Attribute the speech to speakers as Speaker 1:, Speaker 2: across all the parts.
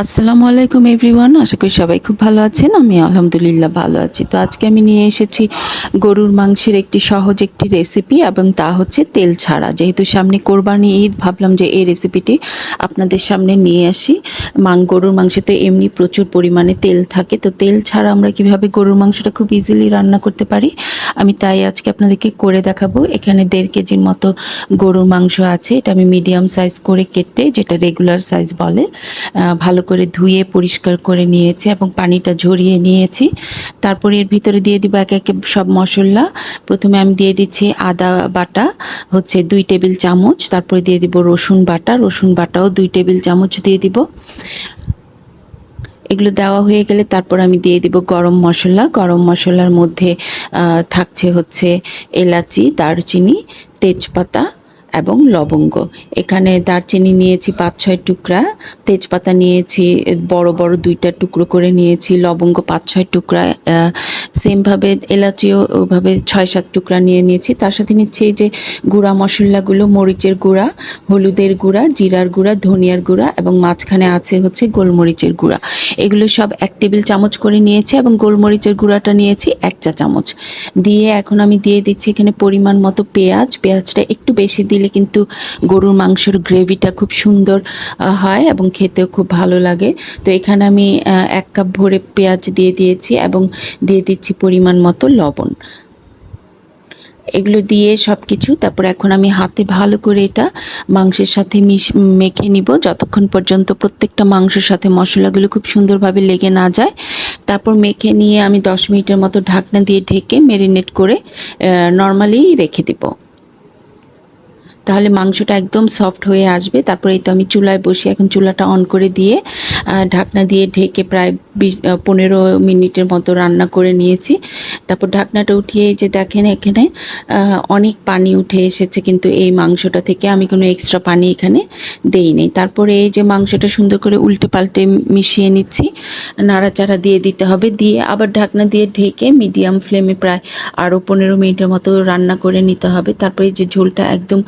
Speaker 1: আসসালামু আলাইকুম এভরিওয়ান, আশা করি সবাই খুব ভালো আছেন, আমি আলহামদুলিল্লাহ ভালো আছি। তো আজকে আমি নিয়ে এসেছি গরুর মাংসের একটি সহজ একটি রেসিপি এবং তা হচ্ছে তেল ছাড়া। যেহেতু সামনে কোরবানি ঈদ, ভাবলাম যে এই রেসিপিটি আপনাদের সামনে নিয়ে আসি। মাং, গরুর মাংসে তো এমনি প্রচুর পরিমাণে তেল থাকে, তো তেল ছাড়া আমরা কীভাবে গরুর মাংসটা খুব ইজিলি রান্না করতে পারি? আমি তাই আজকে আপনাদেরকে করে দেখাবো। এখানে দেড় কেজির মতো গরুর মাংস আছে, এটা আমি মিডিয়াম সাইজ করে কেটে, যেটা রেগুলার সাইজ বলে ভালো করে ধুয়ে পরিষ্কার করে নিয়েছি এবং পানিটা ঝরিয়ে নিয়েছি। তারপরে এর ভিতরে দিয়ে দিব একে একে সব মশলা। প্রথমে আমি দিয়ে দিচ্ছি আদা বাটা, হচ্ছে দুই টেবিল চামচ। তারপরে দিয়ে দিব রসুন বাটা। রসুন বাটাও দুই টেবিল চামচ দিয়ে দিব। এগুলো দেওয়া হয়ে গেলে তারপর আমি দিয়ে দিব গরম মশলা। গরম মশলার মধ্যে থাকছে হচ্ছে এলাচি, দারচিনি, তেজপাতা এবং লবঙ্গ। এখানে দারচিনি নিয়েছি পাঁচ ছয় টুকরা, তেজপাতা নিয়েছি, বড় বড় দুইটা টুকরো করে নিয়েছি, লবঙ্গ পাঁচ ছয় টুকরা সেমভাবে এলাচিও ওভাবে ছয় সাত টুকরা নিয়ে নিয়েছি। তার সাথে নিচ্ছি এই যে গুঁড়া মশলাগুলো, মরিচের গুঁড়া, হলুদের গুঁড়া, জিরার গুঁড়া, ধনিয়ার গুঁড়া এবং মাঝখানে আছে হচ্ছে গোলমরিচের গুঁড়া। এগুলো সব এক টেবিল চামচ করে নিয়েছি এবং গোলমরিচের গুঁড়াটা নিয়েছি এক চা চামচ। দিয়ে এখন আমি দিয়ে দিচ্ছি এখানে পরিমাণ মতো পেঁয়াজ। পেঁয়াজটা একটু বেশি দিলে কিন্তু গরুর মাংসের গ্রেভিটা খুব সুন্দর হয় এবং খেতেও খুব ভালো লাগে। তো এখানে আমি এক কাপ ভরে পেঁয়াজ দিয়ে দিয়েছি এবং দিয়ে দিচ্ছি পরিমাণ মতো লবণ। এগুলো দিয়ে সব কিছু তারপর এখন আমি হাতে ভালো করে এটা মাংসের সাথে মিশ, মেখে নিব। যতক্ষণ পর্যন্ত প্রত্যেকটা মাংসের সাথে মশলাগুলো খুব সুন্দরভাবে লেগে না যায়, তারপর মেখে নিয়ে আমি দশ মিনিটের মতো ঢাকনা দিয়ে ঢেকে মেরিনেট করে নর্মালি রেখে দিব। তাহলে মাংসটা একদম সফট হয়ে আসবে। তারপরে এই তো আমি চুলায় বসে এখন চুলাটা অন করে দিয়ে ঢাকনা দিয়ে ঢেকে প্রায় বিশ পনেরো মিনিটের মতো রান্না করে নিয়েছি। তারপর ঢাকনাটা উঠিয়ে যে দেখেন এখানে অনেক পানি উঠে এসেছে কিন্তু এই মাংসটা থেকে। আমি কোনো এক্সট্রা পানি এখানে দেই নেই। তারপরে এই যে মাংসটা সুন্দর করে উল্টে পাল্টে মিশিয়ে নিচ্ছি। নাড়াচাড়া দিয়ে দিতে হবে। দিয়ে আবার ঢাকনা দিয়ে ঢেকে মিডিয়াম ফ্লেমে প্রায় আরও পনেরো মিনিটের মতো রান্না করে নিতে হবে। তারপরে যে ঝোলটা একদম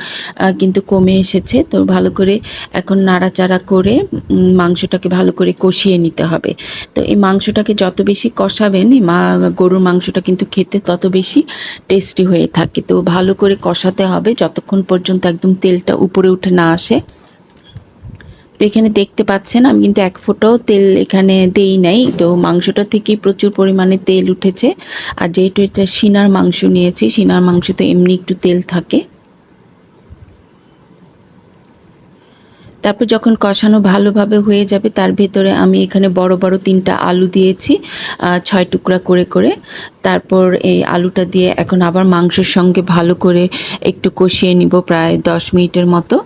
Speaker 1: কিন্তু কমে এসেছে। তো ভালো করে এখন নাড়াচাড়া করে মাংসটাকে ভালো করে কষিয়ে নিতে হবে। তো এই মাংসটাকে যত বেশি কষাবেন, এই মা, গরুর মাংসটা কিন্তু খেতে তত বেশি টেস্টি হয়ে থাকে। তো ভালো করে কষাতে হবে যতক্ষণ পর্যন্ত একদম তেলটা উপরে উঠে না আসে। তো এখানে দেখতে পাচ্ছেন, আমি কিন্তু এক ফোঁটাও তেল এখানে দেই নাই। তো মাংসটা থেকেই প্রচুর পরিমাণে তেল উঠেছে। আর যেহেতু এটা সিনার মাংস নিয়েছি, সিনার মাংস তো এমনি একটু তেল থাকে। তারপর যখন কষানো ভালোভাবে হয়ে যাবে, তার ভেতরে আমি এখানে বড় বড় তিনটা আলু দিয়েছি ছয় টুকরা করে করে। তারপর এই আলুটা দিয়ে এখন আবার মাংসের সঙ্গে ভালো করে একটু কষিয়ে নিব, প্রায় দশ মিনিটের মতো।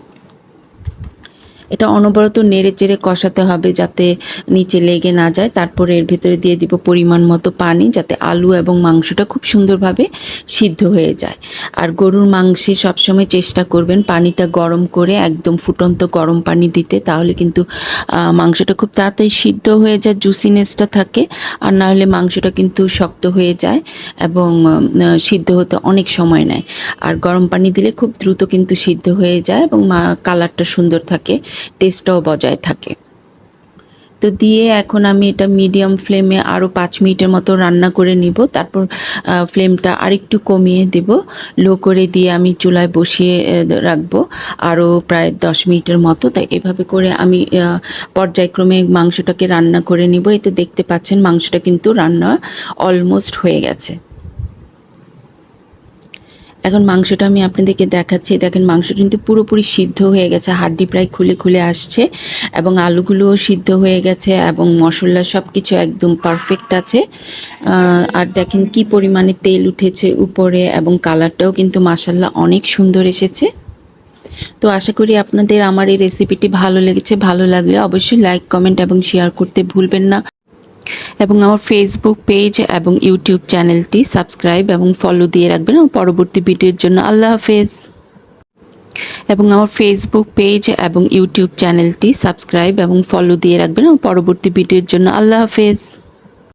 Speaker 1: এটা অনবরত নেড়ে চেড়ে কষাতে হবে যাতে নিচে লেগে না যায়। তারপরে এর ভেতরে দিয়ে দিব পরিমাণ মতো পানি যাতে আলু এবং মাংসটা খুব সুন্দরভাবে সিদ্ধ হয়ে যায়। আর গরুর মাংসে সবসময় চেষ্টা করবেন পানিটা গরম করে একদম ফুটন্ত গরম পানি দিতে। তাহলে কিন্তু মাংসটা খুব তাড়াতাড়ি সিদ্ধ হয়ে যায়, জুসিনেসটা থাকে। আর না হলে মাংসটা কিন্তু শক্ত হয়ে যায় এবং সিদ্ধ হতে অনেক সময় নেয়। আর গরম পানি দিলে খুব দ্রুত কিন্তু সিদ্ধ হয়ে যায় এবং কালারটা সুন্দর থাকে। টেস্টটাও বজায় থাকে। তো দিয়ে এখন আমি এটা মিডিয়াম ফ্লেমে আরও পাঁচ মিনিটের মতো রান্না করে নিব। তারপর ফ্লেমটা আরেকটু কমিয়ে দেব। লো করে দিয়ে আমি চুলায় বসিয়ে রাখব আরও প্রায় দশ মিনিটের মতো। তাই এভাবে করে আমি পর্যায়ক্রমে মাংসটাকে রান্না করে নিব। এতে দেখতে পাচ্ছেন মাংসটা কিন্তু রান্না অলমোস্ট হয়ে গেছে। এখন মাংসটা আমি আপনাদেরকে দেখাচ্ছি। দেখেন মাংস কিন্তু পুরোপুরি সিদ্ধ হয়ে গেছে, হাড্ডি প্রায় খুলে খুলে আসছে এবং আলুগুলোও সিদ্ধ হয়ে গেছে এবং মশলা সব কিছু একদম পারফেক্ট আছে। আর দেখেন কি পরিমাণে তেল উঠেছে উপরে এবং কালারটাও কিন্তু মাসাল্লাহ অনেক সুন্দর এসেছে। তো আশা করি আপনাদের আমার এই রেসিপিটি ভালো লেগেছে, ভালো লাগলে অবশ্যই লাইক কমেন্ট এবং শেয়ার করতে ভুলবেন না। এবং আমার ফেসবুক পেজ এবং ইউটিউব চ্যানেলটি সাবস্ক্রাইব এবং ফলো দিয়ে রাখবেন এবং পরবর্তী ভিডিওর জন্য আল্লাহ হাফেজ। এবং আমার ফেসবুক পেজ এবং ইউটিউব চ্যানেলটি সাবস্ক্রাইব এবং ফলো দিয়ে রাখবেন এবং পরবর্তী ভিডিওর জন্য আল্লাহ হাফেজ।